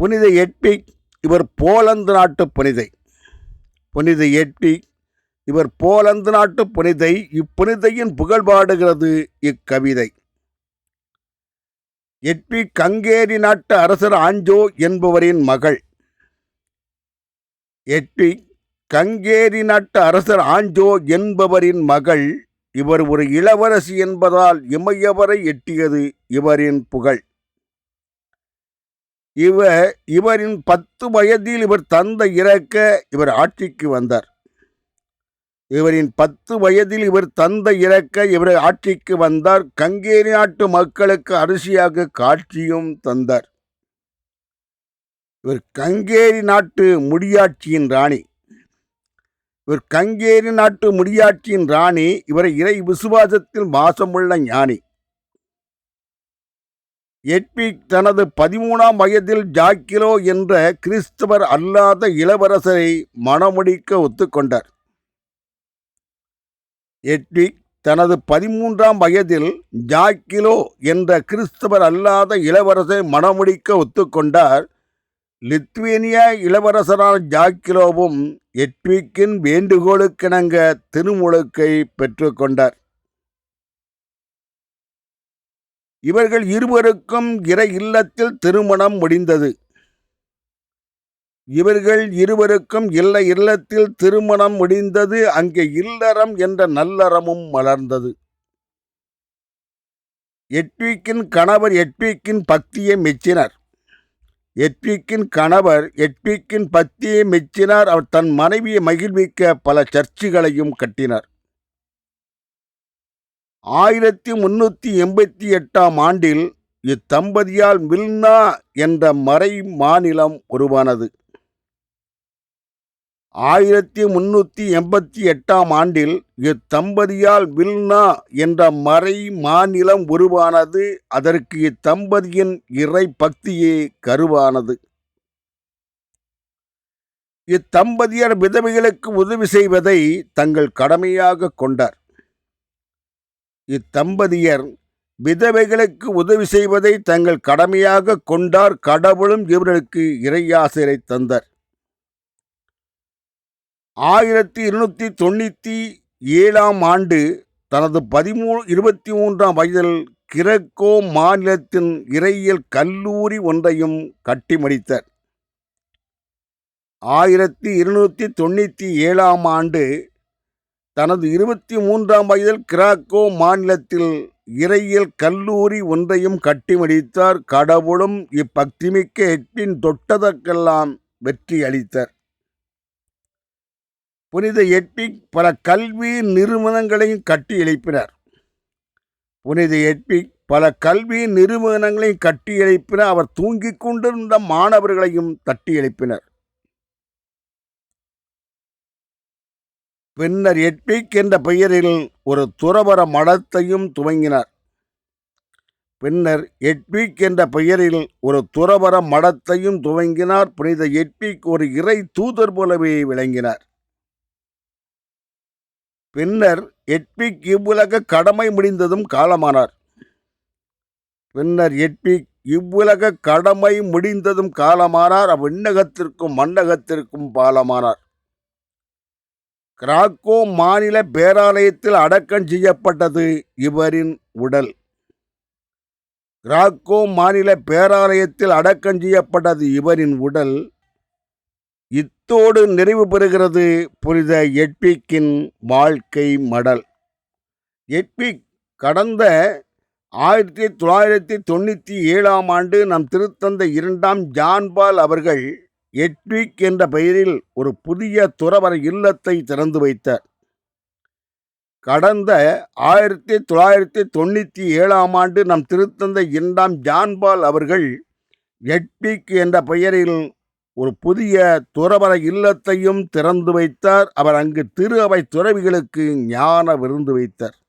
புனித எட்பிக் இவர் போலந்து நாட்டு புனிதை. புனித எட்பிக் இவர் போலந்து நாட்டு புனிதை இப்புனிதையின் புகழ் பாடுகிறது இக்கவிதை. எட்பிக் கங்கேரி நாட்டு அரசர் ஆஞ்சோ என்பவரின் மகள். எட்பிக் கங்கேரி நாட்டு அரசர் ஆஞ்சோ என்பவரின் மகள். இவர் ஒரு இளவரசி என்பதால் இமையவரை எட்டியது இவரின் புகழ். இவர் இவரின் பத்து வயதில் இவர் தந்தை இறக்க இவர் ஆட்சிக்கு வந்தார். இவரின் பத்து வயதில் இவர் தந்தை இறக்க இவர் ஆட்சிக்கு வந்தார். கங்கேரி நாட்டு மக்களுக்கு அரிசியாக காட்சியும் தந்தார். இவர் கங்கேரி நாட்டு முடியாட்சியின் ராணி. இவர் கங்கேரி நாட்டு முடியாட்சியின் ராணி. இவரை இறை விசுவாசத்தில் வாசமுள்ள ஞானி. எட்விக் தனது பதிமூணாம் வயதில் ஜாக்கிலோ என்ற கிறிஸ்தவர் அல்லாத இளவரசரை மணமுடிக்க ஒத்துக்கொண்டார். எட்விக் தனது பதிமூன்றாம் வயதில் ஜாக்கிலோ என்ற கிறிஸ்தவர் அல்லாத இளவரசரை மணமுடிக்க ஒத்துக்கொண்டார். லித்வேனிய இளவரசரான ஜாக்கிலோவும் எட்விக்கின் வேண்டுகோளுக்கிணங்க திருமுழுக்கை பெற்றுக்கொண்டார். இவர்கள் இருவருக்கும் இறை இல்லத்தில் திருமணம் முடிந்தது. இவர்கள் இருவருக்கும் இல்ல இல்லத்தில் திருமணம் முடிந்தது. அங்கே இல்லறம் என்ற நல்லறமும் மலர்ந்தது. எட்விக்கின் கணவர் எட்விக்கின் பக்தியை மெச்சினார். எட்விக்கின் கணவர் எட்விக்கின் பக்தியை மெச்சினார். அவர் தன் மனைவியை மகிழ்விக்க பல சர்ச்சுகளையும் கட்டினார். ஆயிரத்தி முன்னூற்றி எண்பத்தி எட்டாம் ஆண்டில் இத்தம்பதியால் மில்னா என்ற மறை மாநிலம் உருவானது. ஆயிரத்தி முன்னூற்றி எண்பத்தி எட்டாம் ஆண்டில் இத்தம்பதியால் வில்னா என்ற மறை மாநிலம் உருவானது. அதற்கு இத்தம்பதியின் இறை பக்தியே கருவானது. இத்தம்பதியர் விதவைகளுக்கு உதவி செய்வதை தங்கள் கடமையாக கொண்டார். இத்தம்பதியர் விதவைகளுக்கு உதவி செய்வதை தங்கள் கடமையாக கொண்டார் கடவுளும் இவர்களுக்கு இறையாசிரை தந்தார். ஆயிரத்தி இருநூற்றி தொண்ணூற்றி ஏழாம் ஆண்டு தனது பதிமூ இருபத்தி மூன்றாம் வயதில் கிரக்கோ மாநிலத்தின் இறையியல் கல்லூரி ஒன்றையும் கட்டி முடித்தார் ஆயிரத்தி இருநூற்றி தொண்ணூற்றி ஏழாம் ஆண்டு தனது இருபத்தி மூன்றாம் வயதில் கிராக்கோ மாநிலத்தில் இறையியல் கல்லூரி ஒன்றையும் கட்டி முடித்தார். கடவுளும் இப்பக்திமிக்க எட்டின் தொட்டதற்கெல்லாம் வெற்றி அளித்தார். புனித எட்பிக் பல கல்வி நிறுவனங்களையும் கட்டி எழுப்பினார். புனித எட்பிக் பல கல்வி நிறுவனங்களையும் கட்டி எழுப்பினார். அவர் தூங்கிக் கொண்டிருந்த மாணவர்களையும் தட்டி எழுப்பினார். பின்னர் எட்பிக் என்ற பெயரில் ஒரு துறவர மடத்தையும் துவங்கினார். பின்னர் எட்பிக் என்ற பெயரில் ஒரு துறவர மடத்தையும் துவங்கினார். புனித எட்பிக் ஒரு இறை தூதர் போலவே விளங்கினார். பின்னர் எட்பிக் இவ்வுலக கடமை முடிந்ததும் காலமானார். பின்னர் எட்பிக் இவ்வுலக கடமை முடிந்ததும் காலமானார். அவ்விண்ணகத்திற்கும் மண்டகத்திற்கும் பாலமானார். கிராக்கோ மாநில பேராலயத்தில் அடக்கம் செய்யப்பட்டது இவரின் உடல். கிராக்கோ மாநில பேராலயத்தில் அடக்கம் செய்யப்பட்டது இவரின் உடல். இத்தோடு நிறைவு பெறுகிறது புனித எட்பிக்கின் வாழ்க்கை மடல். எட்பிக் கடந்த ஆயிரத்தி தொள்ளாயிரத்தி தொண்ணூற்றி ஏழாம் ஆண்டு நம் திருத்தந்தை இரண்டாம் ஜான்பால் அவர்கள் எட்விக் என்ற பெயரில் ஒரு புதிய துறவர இல்லத்தை திறந்து வைத்தார். கடந்த ஆயிரத்தி தொள்ளாயிரத்தி தொண்ணூற்றி ஏழாம் ஆண்டு நம் திருத்தந்தை இரண்டாம் ஜான்பால் அவர்கள் எட்விக் என்ற பெயரில் ஒரு புதிய துறவர இல்லத்தையும் திறந்து வைத்தார். அவர் அங்கு திரு அவை துறவிகளுக்கு ஞான விருந்து வைத்தார்.